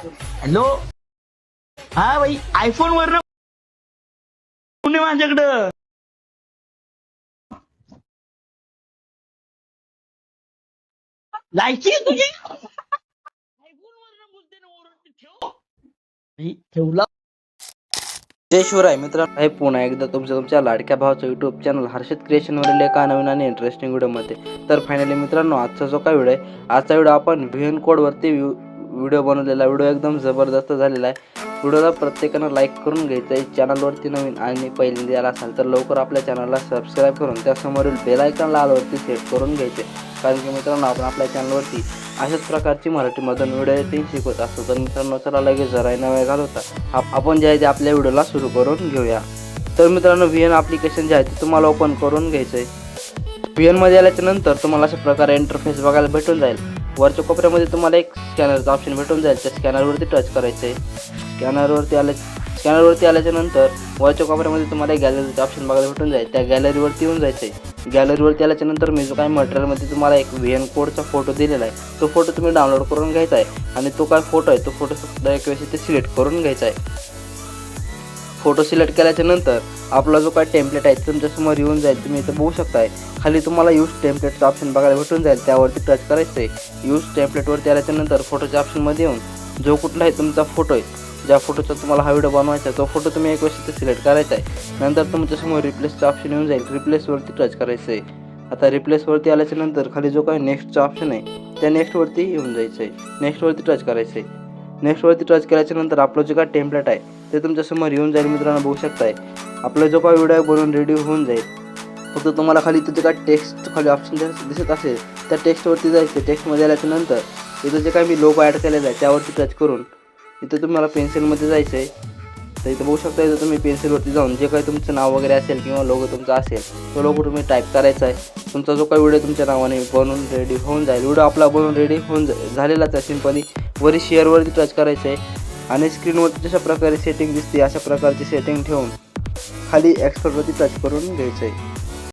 Hello? हा भाई iPhone वर माझ्याकडं? लायची तुझी? ठेवला? जय शिवराय मित्रांनो. हे पुन्हा एकदा तुमच्या तुमच्या लाडक्या भावाचं युट्यूब चॅनल हर्षद क्रिएशनवरील एका नवीन आणि इंटरेस्टिंग व्हिडिओमध्ये तर फायनली मित्रांनो आजचा जो काय व्हिडिओ आहे आजचा व्हिडिओ आपण व्ही एन कोडवरती व्हिडिओ बनवलेला व्हिडिओ एकदम जबरदस्त झालेला आहे. व्हिडिओला प्रत्येकानं लाईक करून घ्यायचं आहे. चॅनलवरती नवीन आणि पहिल्यांदा आला असाल तर लवकर आपल्या चॅनलला सबस्क्राईब करून त्यासमोरील बेलायकन लालवरती सेट करून घ्यायचे कारण की मित्रांनो आपण आपल्या चॅनलवरती अशाच प्रकारची मराठीमधून व्हिडिओ एडिटिंग शिकवत असतो. तर मित्रांनो चला लगेच जरा नव्या घालवता आप- आपण जे आहे ते आपल्या व्हिडिओला सुरू करून घेऊया. तर मित्रांनो व्ही एन ॲप्लिकेशन जे आहे ते तुम्हाला ओपन करून घ्यायचं आहे. व्ही एनमध्ये आल्याच्यानंतर तुम्हाला अशा प्रकारे इंटरफेस बघायला भेटून जाईल. वरच्या कोपऱ्यामध्ये तुम्हाला एक स्कॅनरचा ऑप्शन भेटून जाईल. त्या स्कॅनरवरती टच करायचं आहे स्कॅनरवरती आल्या स्कॅनरवरती आल्याच्यानंतर वरच्या कोपऱ्यामध्ये तुम्हाला एक गॅलरीचं ऑप्शन बघायला भेटून जाईल. त्या गॅलरीवरती येऊन जायचं आहे गॅलरीवरती आल्याच्यानंतर मी जो काही मटेरियलमध्ये तुम्हाला एक व्ही एन कोडचा फोटो दिलेला आहे तो फोटो तुम्ही डाउनलोड करून घ्यायचा आहे. आणि तो काय फोटो आहे तो फोटो सुद्धा एक वेळेस इथे सिलेक्ट करून घ्यायचा आहे. फोटो सिलेक्ट केल्याच्यानंतर आपला जो काय टेम्पलेट आहे तुमच्यासमोर येऊन जाईल. तुम्ही इथं बघू शकताय. खाली तुम्हाला यूज टेम्पलेटचं ऑप्शन बघायला भेटून जाईल. त्यावरती टच करायचं आहे यूज टेम्पलेटवरती आल्याच्यानंतर फोटोच्या ऑप्शनमध्ये येऊन जो कुठलाही तुमचा फोटो आहे ज्या फोटोचा तुम्हाला हा व्हिडिओ बनवायचा आहे तो फोटो तुम्ही एक वर्ष इथे सिलेक्ट करायचा आहे. नंतर तुमच्यासमोर रिप्लेसचं ऑप्शन येऊन जाईल. रिप्लेसवरती टच करायचं आहे आता रिप्लेसवरती आल्याच्यानंतर खाली जो काही नेक्स्टचा ऑप्शन आहे त्या नेक्स्टवरती येऊन जायचं आहे नेक्स्टवरती टच करायचं आहे नेक्स्टवरती टच केल्याच्यानंतर आपलं जे काय टेम्पलेट आहे ते तुमच्यासमोर येऊन जाईल मित्रांनो बघू शकताय. आपला जो काय व्हिडिओ बनवून रेडी होऊन जाईल. फक्त तुम्हाला खाली तिथे काय टेक्स्ट खाली ऑप्शन दिसत असेल त्या टेक्स्टवरती जायचं. टेक्स्टमध्ये आल्याच्यानंतर इथं जे काय मी लोगो ॲड केलेलं आहे त्यावरती टच करून इथं तुम्हाला पेन्सिलमध्ये जायचं आहे तर इथं बघू शकता इथं तुम्ही पेन्सिलवरती जाऊन जे काही तुमचं नाव वगैरे असेल किंवा लोगो तुमचा असेल तो लोगो तुम्ही टाईप करायचा आहे. तुमचा जो काही व्हिडिओ तुमच्या नावाने बनवून रेडी होऊन जाईल. व्हिडिओ आपला बनवून रेडी होऊन जा झालेलाच आहे. सिम्पली वरी शेअरवरती टच करायचं आहे आणि स्क्रीनवर जशा प्रकारे सेटिंग दिसते अशा प्रकारची सेटिंग ठेवून खाली एक्सपर्टवरती टच करून घ्यायचं आहे